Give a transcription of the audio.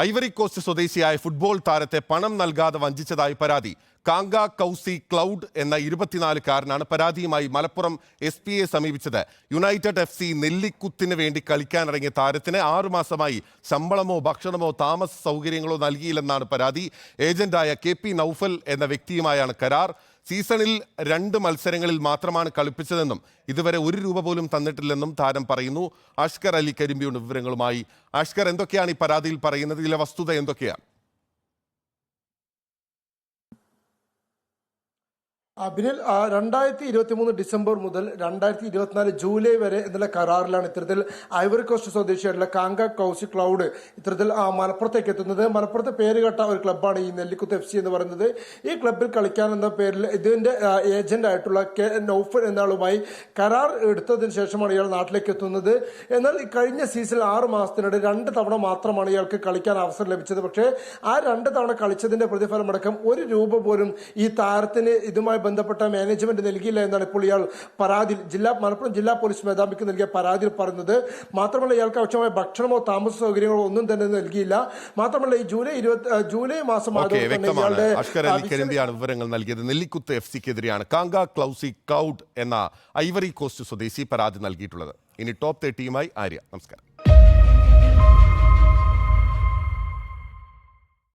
Ivory Coast സ്വദേശിയായ football താരത്തെ പണം നൽകാതെ വഞ്ചിച്ചതായി പരാതി. കാങ്ക കൗസി ക്ലൗഡ് എന്ന ഇരുപത്തിനാലുകാരനാണ് പരാതിയുമായി മലപ്പുറം എസ് പി എ സമീപിച്ചത്. യുണൈറ്റഡ് എഫ് സി നെല്ലിക്കുത്തിന് വേണ്ടി കളിക്കാനിറങ്ങിയ താരത്തിന് ആറുമാസമായി ശമ്പളമോ ഭക്ഷണമോ താമസ സൗകര്യങ്ങളോ നൽകിയില്ലെന്നാണ് പരാതി. ഏജന്റായ കെ പി നൌഫൽ എന്ന വ്യക്തിയുമായാണ് കരാർ. സീസണിൽ രണ്ട് മത്സരങ്ങളിൽ മാത്രമാണ് കളിപ്പിച്ചതെന്നും ഇതുവരെ ഒരു രൂപ പോലും തന്നിട്ടില്ലെന്നും താരം പറയുന്നു. അഷ്കർ അലി കരിമ്പിയുടെ വിവരങ്ങളുമായി. അഷ്കർ എന്തൊക്കെയാണ് ഈ പരാതിയിൽ പറയുന്നത്? ഇതിലെ വസ്തുത എന്തൊക്കെയാണ്? അബിനിൽ ആ, രണ്ടായിരത്തി ഇരുപത്തി മൂന്ന് ഡിസംബർ മുതൽ രണ്ടായിരത്തി ഇരുപത്തിനാല് ജൂലൈ വരെ എന്നുള്ള കരാറിലാണ് ഇത്തരത്തിൽ ഐവറി കോസ്റ്റ് സ്വദേശിയായിട്ടുള്ള കാങ്ക കൗസി ക്ലൗഡ് ഇത്തരത്തിൽ മലപ്പുറത്തേക്ക് എത്തുന്നത്. മലപ്പുറത്തെ പേര് കേട്ട ഒരു ക്ലബ്ബാണ് ഈ നെല്ലിക്കുത്ത് എഫ് സി എന്ന് പറയുന്നത്. ഈ ക്ലബ്ബിൽ കളിക്കാൻ എന്ന പേരിൽ ഇതിന്റെ ഏജന്റ് ആയിട്ടുള്ള കെ നൌഫൽ എന്ന ആളുമായി കരാർ എടുത്തതിന് ശേഷമാണ് ഇയാൾ നാട്ടിലേക്ക് എത്തുന്നത്. എന്നാൽ കഴിഞ്ഞ സീസണിൽ ആറ് മാസത്തിനിടെ രണ്ട് തവണ മാത്രമാണ് ഇയാൾക്ക് കളിക്കാൻ അവസരം ലഭിച്ചത്. പക്ഷേ ആ രണ്ട് തവണ കളിച്ചതിന്റെ പ്രതിഫലമടക്കം ഒരു രൂപ പോലും ഈ താരത്തിന് ഇതുമായി ബന്ധപ്പെട്ട മാനേജ്മെന്റ് നൽകിയില്ല എന്നാണ് ഇപ്പോൾ ഇയാൾ പരാതി ജില്ലാ മലപ്പുറം ജില്ലാ പോലീസ് മേധാവിക്ക് നൽകിയ പരാതിയിൽ പറയുന്നത്. മാത്രമല്ല ഇയാൾക്ക് ആവശ്യമായ ഭക്ഷണമോ താമസ സൗകര്യങ്ങളോ ഒന്നും തന്നെ നൽകിയില്ല. മാത്രമല്ല ഈ ജൂലൈ ഇരുപത്തി ജൂലൈ മാസം വ്യക്തമാണ്. അഷ്കർ അലി കരിമ്പിയാണ് വിവരങ്ങൾ നൽകിയത്. നെല്ലിക്കുത്ത് എഫ് സിക്കെതിരെയാണ് കാങ്ക ക്ലൗസി ക്ലൗഡ് എന്ന ഐവറി കോസ്റ്റ് സ്വദേശി പരാതി നൽകിയിട്ടുള്ളത്. ഇനി ടോപ്പ് തേർട്ടിയുമായി ആര്യ. നമസ്കാരം.